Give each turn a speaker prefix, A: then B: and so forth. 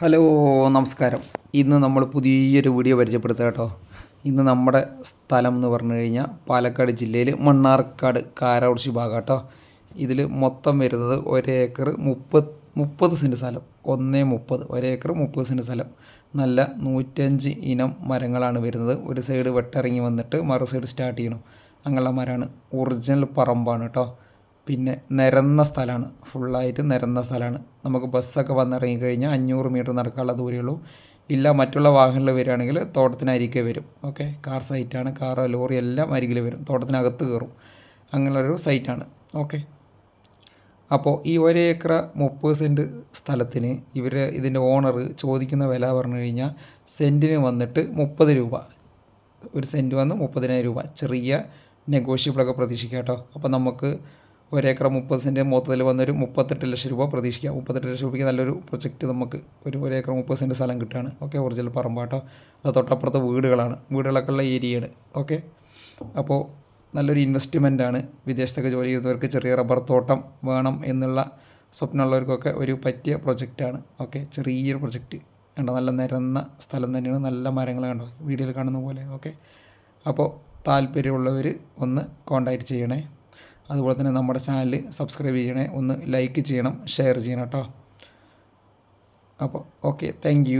A: Hello നമസ്കാരം. ഇന്ന് നമ്മൾ പുതിയൊരു വീഡിയോ പരിചയപ്പെടുത്തുക കേട്ടോ. ഇന്ന് നമ്മുടെ സ്ഥലം എന്ന് പറഞ്ഞു കഴിഞ്ഞാൽ പാലക്കാട് ജില്ലയിൽ മണ്ണാർക്കാട് കാരാകുറിശി ഭാഗം കേട്ടോ. ഇതിൽ മൊത്തം വരുന്നത് ഒരേക്കർ മുപ്പത് മുപ്പത് സെന്റ് സ്ഥലം. ഒന്നേ മുപ്പത് ഒരേക്കർ മുപ്പത് സെന്റ് സ്ഥലം. നല്ല നൂറ്റഞ്ച് ഇനം മരങ്ങളാണ് വരുന്നത്. ഒരു സൈഡ് വെട്ടിറങ്ങി വന്നിട്ട് മറു സൈഡ് സ്റ്റാർട്ട് ചെയ്യണം. അങ്ങനെയുള്ള മരമാണ്. ഒറിജിനൽ പറമ്പാണ് കേട്ടോ. പിന്നെ നിരന്ന സ്ഥലമാണ്. ഫുള്ളായിട്ട് നിരന്ന സ്ഥലമാണ്. നമുക്ക് ബസ്സൊക്കെ വന്നിറങ്ങി കഴിഞ്ഞാൽ അഞ്ഞൂറ് മീറ്റർ നടക്കാനുള്ള ദൂരമേ ഉള്ളൂ. ഇല്ല മറ്റുള്ള വാഹനങ്ങൾ വരികയാണെങ്കിൽ തോട്ടത്തിനരികെ വരും. ഓക്കെ? കാർ സൈറ്റാണ്. കാർ ലോറി എല്ലാം അരികിൽ വരും. തോട്ടത്തിനകത്ത് കയറും. അങ്ങനെയുള്ളൊരു സൈറ്റാണ്. ഓക്കെ? അപ്പോൾ ഈ ഒരു ഏക്കർ മുപ്പത് സെന്റ് സ്ഥലത്തിന് ഇവർ ഇതിന്റെ ഓണർ ചോദിക്കുന്ന വില പറഞ്ഞു കഴിഞ്ഞാൽ സെന്റിന് വന്നിട്ട് മുപ്പത് രൂപ. ഒരു സെന്റ് വന്ന് മുപ്പതിനായിരം രൂപ. ചെറിയ നെഗോഷ്യബിളൊക്കെ പ്രതീക്ഷിക്കാം കേട്ടോ. അപ്പോൾ നമുക്ക് ഒരേക്കർ മുപ്പത് സെന്റ് മൊത്തത്തിൽ വന്നൊരു മുപ്പത്തെട്ട് ലക്ഷം രൂപ പ്രതീക്ഷിക്കാം. മുപ്പത്തെട്ട് ലക്ഷം രൂപയ്ക്ക് നല്ലൊരു പ്രൊജക്റ്റ് നമുക്ക് ഒരു ഒരേക്കർ മുപ്പത് സെന്റ് സ്ഥലം കിട്ടുകയാണ്. ഓക്കെ ഒറിജിനൽ പറമ്പാട്ടോ അത് തൊട്ടപ്പുറത്തെ വീടുകളാണ്. വീടുകളൊക്കെ ഉള്ള ഏരിയയാണ്. ഓക്കെ. അപ്പോൾ നല്ലൊരു ഇൻവെസ്റ്റ്മെന്റാണ് വിദേശത്തൊക്കെ ജോലി ചെയ്യുന്നവർക്ക് ചെറിയ റബ്ബർ തോട്ടം വേണം എന്നുള്ള സ്വപ്നമുള്ളവർക്കൊക്കെ ഒരു പറ്റിയ പ്രൊജക്റ്റാണ് ഓക്കെ ചെറിയൊരു പ്രൊജക്റ്റ് കണ്ടോ നല്ല നിരന്ന സ്ഥലം തന്നെയാണ്. നല്ല മരങ്ങൾ കണ്ടോ? വീഡിയോയിൽ കാണുന്ന പോലെ. ഓക്കെ. അപ്പോൾ താല്പര്യമുള്ളവർ ഒന്ന് കോണ്ടാക്റ്റ് ചെയ്യണേ. അതുപോലെ തന്നെ നമ്മുടെ ചാനൽ സബ്സ്ക്രൈബ് ചെയ്യണേ ഒന്ന് ലൈക്ക് ചെയ്യണം ഷെയർ ചെയ്യണം കേട്ടോ അപ്പോൾ ഓക്കെ താങ്ക്